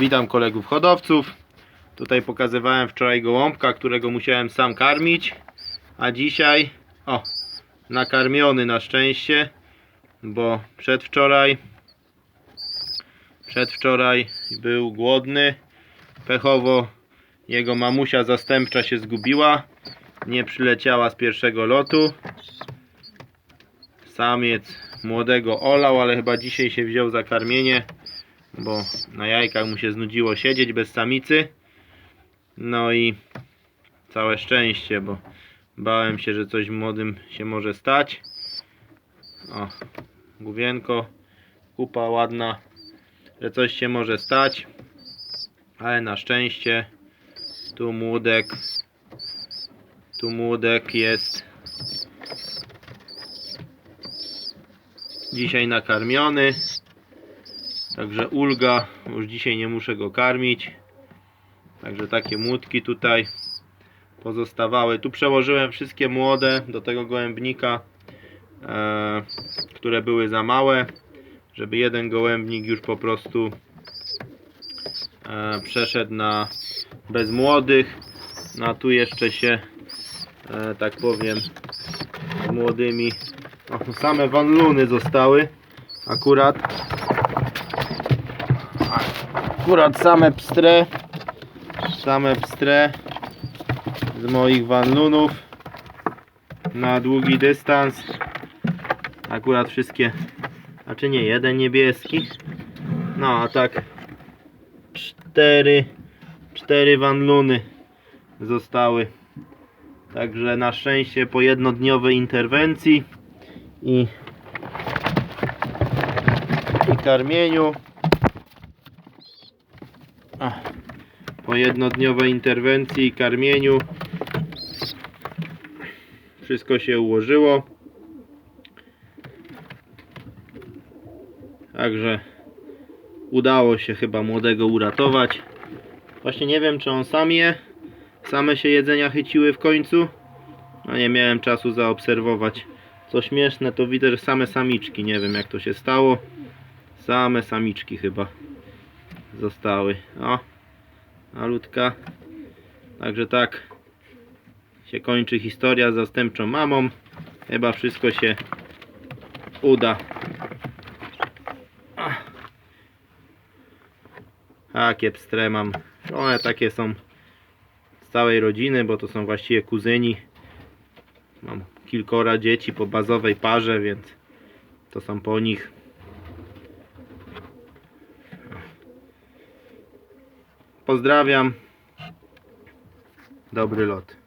Witam kolegów hodowców. Tutaj pokazywałem wczoraj gołąbka, którego musiałem sam karmić. A dzisiaj, o, nakarmiony na szczęście, bo przedwczoraj, przedwczoraj był głodny. Pechowo jego mamusia zastępcza się zgubiła. Nie przyleciała z pierwszego lotu. Samiec młodego olał, ale chyba dzisiaj się wziął za karmienie bo na jajkach mu się znudziło siedzieć bez samicy. No i całe szczęście, bo bałem się, że coś młodym się może stać. O, główienko, kupa ładna, że coś się może stać. Ale na szczęście tu młodek, tu młodek jest dzisiaj nakarmiony. Także ulga, już dzisiaj nie muszę go karmić. Także takie młódki tutaj pozostawały. Tu przełożyłem wszystkie młode do tego gołębnika, e, które były za małe, żeby jeden gołębnik już po prostu e, przeszedł na bez młodych. No a tu jeszcze się, e, tak powiem, z młodymi, o, same wanluny zostały akurat akurat same pstre. Same pstre z moich wanlunów na długi dystans. Akurat wszystkie a czy nie jeden niebieski. No a tak cztery cztery wanluny zostały. Także na szczęście po jednodniowej interwencji i i karmieniu Po jednodniowej interwencji i karmieniu wszystko się ułożyło. Także udało się chyba młodego uratować. Właśnie nie wiem, czy on sam je. Same się jedzenia chyciły w końcu. No nie miałem czasu zaobserwować. Co śmieszne, to widzę, że same samiczki. Nie wiem, jak to się stało. Same samiczki chyba zostały. O, malutka. Także tak się kończy historia z zastępczą mamą. Chyba wszystko się uda. Ach. Takie pstre mam. One takie są z całej rodziny, bo to są właściwie kuzyni. Mam kilkora dzieci po bazowej parze, więc to są po nich. Pozdrawiam. Dobry lot.